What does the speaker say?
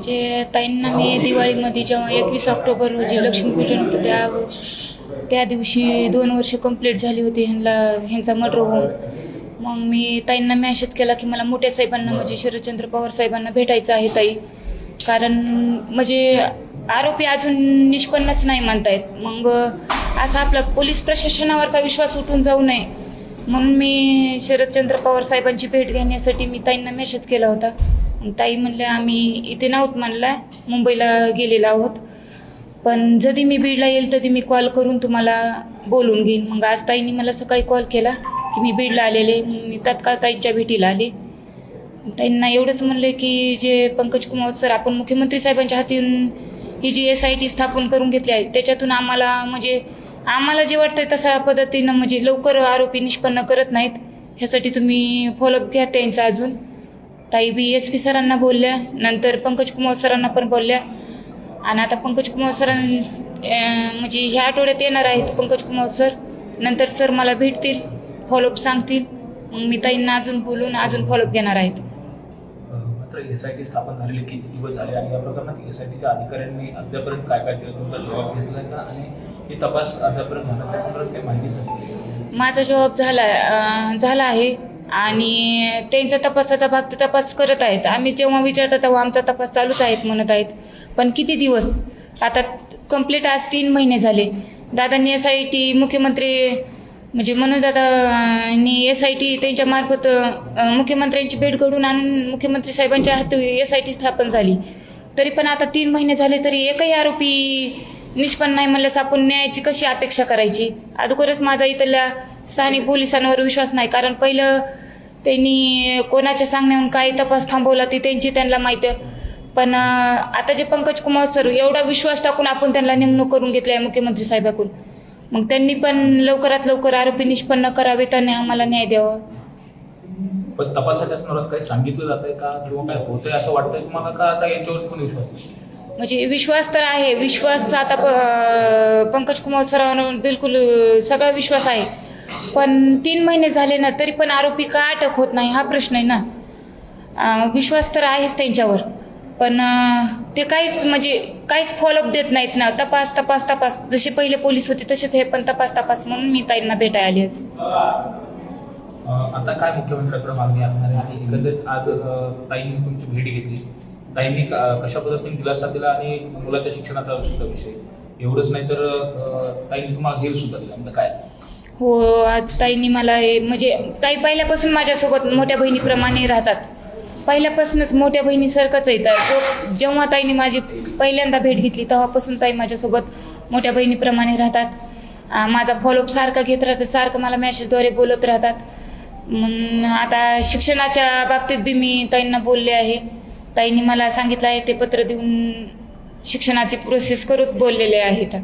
म्हणजे ताईंना मी दिवाळीमध्ये जेव्हा एकवीस ऑक्टोबर रोजी लक्ष्मीपूजन होतं त्या त्या दिवशी दोन वर्ष कंप्लीट झाली होती ह्यांना ह्यांचा मर्डर होऊन. मग मी ताईंना मॅसेज केला की मला मोठ्या साहेबांना म्हणजे शरदचंद्र पवार साहेबांना भेटायचं आहे ताई. कारण म्हणजे आरोपी अजून निष्पन्नच नाही मानतायत मग असा आपला पोलीस प्रशासनावरचा विश्वास उठून जाऊ नये. म्हणून मी शरदचंद्र पवार साहेबांची भेट घेण्यासाठी मी ताईंना मेसेज केला होता. ताई म्हणल्या आम्ही इथे नाहोत म्हणला मुंबईला गेलेला आहोत. पण जधी मी बीडला येईल तधी मी कॉल करून तुम्हाला बोलून घेईन. मग आज ताईंनी मला सकाळी कॉल केला की मी बीडला आलेले मग मी तात्काळ ताईंच्या भेटीला आले. त्यांना एवढंच म्हणलं की जे पंकज कुमार सर आपण मुख्यमंत्री साहेबांच्या हातून ही जी एस आय टी स्थापन करून घेतली आहे त्याच्यातून आम्हाला म्हणजे आम्हाला जे वाटतंय तशा पद्धतीनं म्हणजे लवकर आरोपी निष्पन्न करत नाहीत. ह्यासाठी तुम्ही फॉलोअप घ्या त्यांचा अजून. ताई बी एस पी सरांना बोलल्या नंतर पंकज कुमार सरांना पण बोलल्या. आणि आता पंकज कुमार सरां म्हणजे ह्या आठवड्यात येणार आहेत पंकज कुमार सर. नंतर सर मला भेटतील फॉलोअप सांगतील. मग मी ताईंना अजून बोलून अजून फॉलोअप घेणार आहेत. मात्र एस आय टी स्थापन झालेले किती दिवस झाले आणि या प्रकरणात एस आय टीच्या अधिकाऱ्यांनी अद्यापर्यंत काय काय केलं तुमचा जबाब घेतलाय का? आणि ही तपास अद्यापर्यंत झाला त्या संदर्भात काही माहिती सांगितली? माझा जॉब झाला झाला आहे. आणि त्यांचा तपासाचा भाग तर तपास करत आहेत. आम्ही जेव्हा विचारतो तेव्हा आमचा तपास चालूच आहेत म्हणत आहेत. पण किती दिवस? आता कंप्लीट आज तीन महिने झाले. दादांनी एस आय टी मुख्यमंत्री म्हणजे मनोजदादांनी एस आय टी त्यांच्या मार्फत मुख्यमंत्र्यांची भेट घडून आणून मुख्यमंत्री साहेबांच्या हाती एस आय टी स्थापन झाली. तरी पण आता तीन महिने झाले तरी एकही आरोपी निष्पन्न नाही म्हणल्यास आपण न्यायाची कशी अपेक्षा करायची? अगोदरच माझा इथल्या स्थानिक पोलिसांवर विश्वास नाही. कारण पहिलं त्यांनी कोणाच्या सांगण्याहून काय तपास थांबवला ती त्यांची त्यांना माहिती पण आता जे पंकज कुमार सर एवढा विश्वास टाकून आपण त्यांना नेमणूक करून घेतली आहे मुख्यमंत्री साहेबाकडून. मग त्यांनी पण लवकरात लवकर आरोपी निष्पन्न करावे त्याने आम्हाला न्याय द्यावा. पण तपासाच्या संदर्भात काही सांगितलं जात आहे का? किंवा काय होतंय असं वाटतंय तुम्हाला का? आता यांच्यावर पण विश्वास आहे? म्हणजे विश्वास तर आहे. विश्वास आता पंकज कुमार सरांवर बिलकुल सगळा विश्वास आहे. पण तीन महिने झाले ना तरी पण आरोपी का अटक होत नाही? हा प्रश्न आहे ना. विश्वास तर आहेच त्यांच्यावर. पण ते काहीच म्हणजे काहीच फॉलोअप देत नाहीत ना. तपास तपास तपास. जसे पहिले पोलीस होते तसेच हे पण तपास तपास म्हणून मी ताईंना भेटायला आली आज. आता काय मुख्यमंत्र्याकडे मागणी असणार आहे? एकंदरीत आज ताईंनी तुमची भेट घेतली. ताईंनी कशा पद्धतीने दिलासा दिला आणि मुलाच्या शिक्षणाचा सुद्धा विषय? एवढंच नाही तर ताईंनी तुम्हाला घेर सुद्धा दिला म्हणजे काय? हो आज ताईंनी मला हे म्हणजे ताई पहिल्यापासून माझ्यासोबत मोठ्या बहिणीप्रमाणे राहतात. पहिल्यापासूनच मोठ्या बहिणीसारखंच येतात जो जेव्हा ताईंनी माझी पहिल्यांदा भेट घेतली तेव्हापासून ताई माझ्यासोबत मोठ्या बहिणीप्रमाणे राहतात. माझा फॉलोअप सारखा घेत राहतात सारखं मला मॅसेजद्वारे बोलत राहतात. मग आता शिक्षणाच्या बाबतीत बी मी ताईंना बोलले आहे. ताईंनी मला सांगितलं आहे ते पत्र देऊन शिक्षणाची प्रोसेस करत बोललेले आहेत.